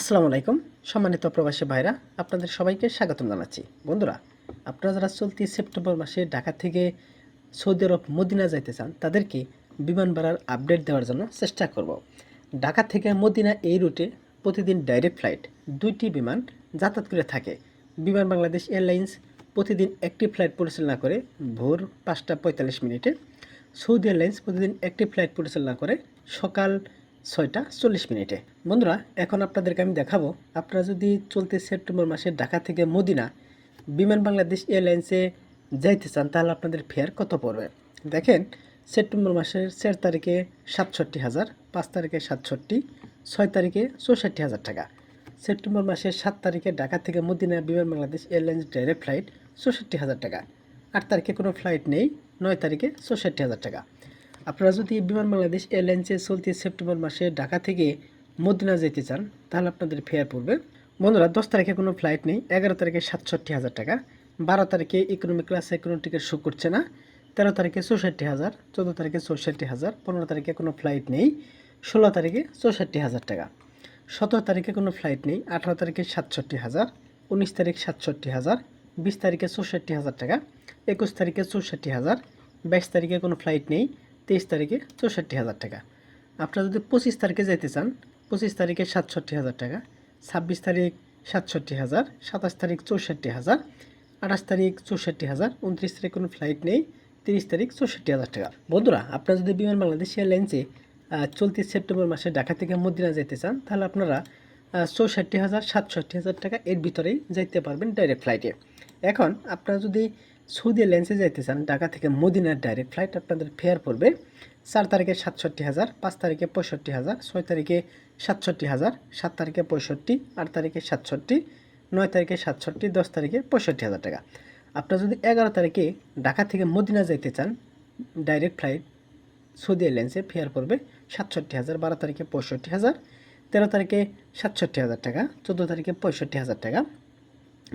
আসসালামু আলাইকুম। সম্মানিত প্রবাসী ভাইরা, আপনাদের সবাইকে স্বাগতম জানাচ্ছি। বন্ধুরা, আপনারা যারা চলতি সেপ্টেম্বর মাসে ঢাকা থেকে সৌদি আরব মদিনা যাইতে চান, তাদেরকে বিমান ভাড়ার আপডেট দেওয়ার জন্য চেষ্টা করব। ঢাকা থেকে মদিনা এই রুটে প্রতিদিন ডাইরেক্ট ফ্লাইট, দুইটি বিমান যাতায়াত করে থাকে। বিমান বাংলাদেশ এয়ারলাইন্স প্রতিদিন একটি ফ্লাইট পরিচালনা করে ভোর পাঁচটা পঁয়তাল্লিশ মিনিটে। সৌদি এয়ারলাইন্স প্রতিদিন একটি ফ্লাইট পরিচালনা করে সকাল ছয়টা চল্লিশ মিনিটে। বন্ধুরা, এখন আপনাদেরকে আমি দেখাবো, আপনারা যদি চলতি সেপ্টেম্বর মাসে ঢাকা থেকে মদিনা বিমান বাংলাদেশ এয়ারলাইন্সে যাইতে চান, তাহলে আপনাদের ফেয়ার কত পড়বে? দেখেন, সেপ্টেম্বর মাসের চার তারিখে সাতষট্টি হাজার, পাঁচ তারিখে সাতষট্টি, ছয় তারিখে চৌষট্টি হাজার টাকা। সেপ্টেম্বর মাসের সাত তারিখে ঢাকা থেকে মদিনা বিমান বাংলাদেশ এয়ারলাইন্স ডাইরেক্ট ফ্লাইট চৌষট্টি হাজার টাকা। আট তারিখে কোনো ফ্লাইট নেই, নয় তারিখে চৌষট্টি হাজার টাকা। আপনারা যদি বিমান বাংলাদেশ এয়ারলাইন্সে চলতি সেপ্টেম্বর মাসে ঢাকা থেকে মদিনা যেতে চান, তাহলে আপনাদের ফেয়ার পড়বে। বন্ধুরা, দশ তারিখে কোনো ফ্লাইট নেই, এগারো তারিখে সাতষট্টি হাজার টাকা, বারো তারিখে economy class economy ticket show করছে না, তেরো তারিখে চৌষট্টি হাজার, চোদ্দ তারিখে চৌষট্টি হাজার, পনেরো তারিখে কোনো ফ্লাইট নেই, ষোলো তারিখে চৌষট্টি হাজার টাকা। সতেরো তারিখে কোনো ফ্লাইট নেই, আঠারো তারিখে সাতষট্টি হাজার, উনিশ তারিখ সাতষট্টি হাজার, বিশ তারিখে চৌষট্টি হাজার টাকা, একুশ তারিখে চৌষট্টি হাজার, বাইশ তারিখে কোনো ফ্লাইট নেই তেইশ তারিখে চৌষট্টি হাজার টাকা। আপনারা যদি পঁচিশ তারিখে যেতে চান, পঁচিশ তারিখে সাতষট্টি হাজার টাকা, ছাব্বিশ তারিখ সাতষট্টি হাজার, সাতাশ তারিখ চৌষট্টি হাজার, আঠাশ তারিখ চৌষট্টি হাজার, উনত্রিশ তারিখ কোনো ফ্লাইট নেই, তিরিশ তারিখ চৌষট্টি হাজার টাকা। বন্ধুরা, আপনারা যদি বিমান বাংলাদেশ এয়ারলাইন্সে চলতি সেপ্টেম্বর মাসে ঢাকা থেকে মদিনা যেতে চান, তাহলে আপনারা চৌষট্টি হাজার, সাতষট্টি হাজার টাকা এর ভিতরেই যাইতে পারবেন ডাইরেক্ট ফ্লাইটে। এখন, আপনারা যদি সৌদি এয়ারলাইন্সে যাইতে চান, ঢাকা থেকে মদিনার ডাইরেক্ট ফ্লাইট আপনাদের ফেয়ার পড়বে চার তারিখে সাতষট্টি হাজার, পাঁচ তারিখে পঁয়ষট্টি হাজার, ছয় তারিখে সাতষট্টি হাজার, সাত তারিখে পঁয়ষট্টি, আট তারিখে সাতষট্টি, নয় তারিখে সাতষট্টি, দশ তারিখে পঁয়ষট্টি হাজার টাকা। আপনারা যদি এগারো তারিখে ঢাকা থেকে মদিনা যাইতে চান ডাইরেক্ট ফ্লাইট সৌদি এয়ারলাইন্সে ফেয়ার পড়বে সাতষট্টি হাজার, বারো তারিখে পঁয়ষট্টি হাজার, তেরো তারিখে সাতষট্টি হাজার টাকা, চোদ্দ তারিখে পঁয়ষট্টি হাজার টাকা,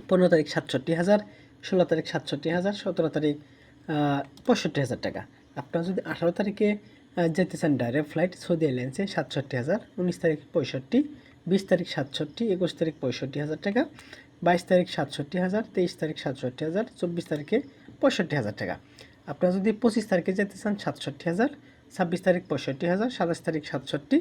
পনেরো তারিখ সাতষট্টি হাজার ষোলো তারিখ সাতষট্টি হাজার, সতেরো তারিখ পঁয়ষট্টি হাজার টাকা। আপনারা যদি আঠারো তারিখে যেতে চান ডাইরেক্ট ফ্লাইট সৌদি এয়ারলাইন্সে সাতষট্টি হাজার, উনিশ তারিখ পঁয়ষট্টি, বিশ তারিখ সাতষট্টি, একুশ তারিখ পঁয়ষট্টি হাজার টাকা, বাইশ তারিখ সাতষট্টি হাজার, তেইশ তারিখ সাতষট্টি হাজার, চব্বিশ তারিখে পঁয়ষট্টি হাজার টাকা। আপনারা যদি পঁচিশ তারিখে যেতে চান সাতষট্টি হাজার, ছাব্বিশ তারিখ পঁয়ষট্টি হাজার, সাতাশ তারিখ সাতষট্টি,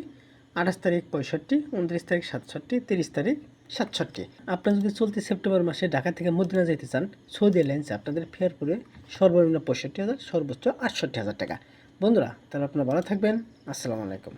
আঠাশ তারিখ পঁয়ষট্টি, উনত্রিশ তারিখ সাতষট্টি, তিরিশ তারিখ সাতষট্টি। আপনারা যদি চলতি সেপ্টেম্বর মাসে ঢাকা থেকে মদিনা যেতে চান, সৌদি এয়ারলাইন্সে আপনাদের ফেয়ার পড়ে সর্বনিম্ন পঁয়ষট্টি হাজার, সর্বোচ্চ আটষট্টি হাজার টাকা। বন্ধুরা, তাহলে আপনারা ভালো থাকবেন। আসসালামু আলাইকুম।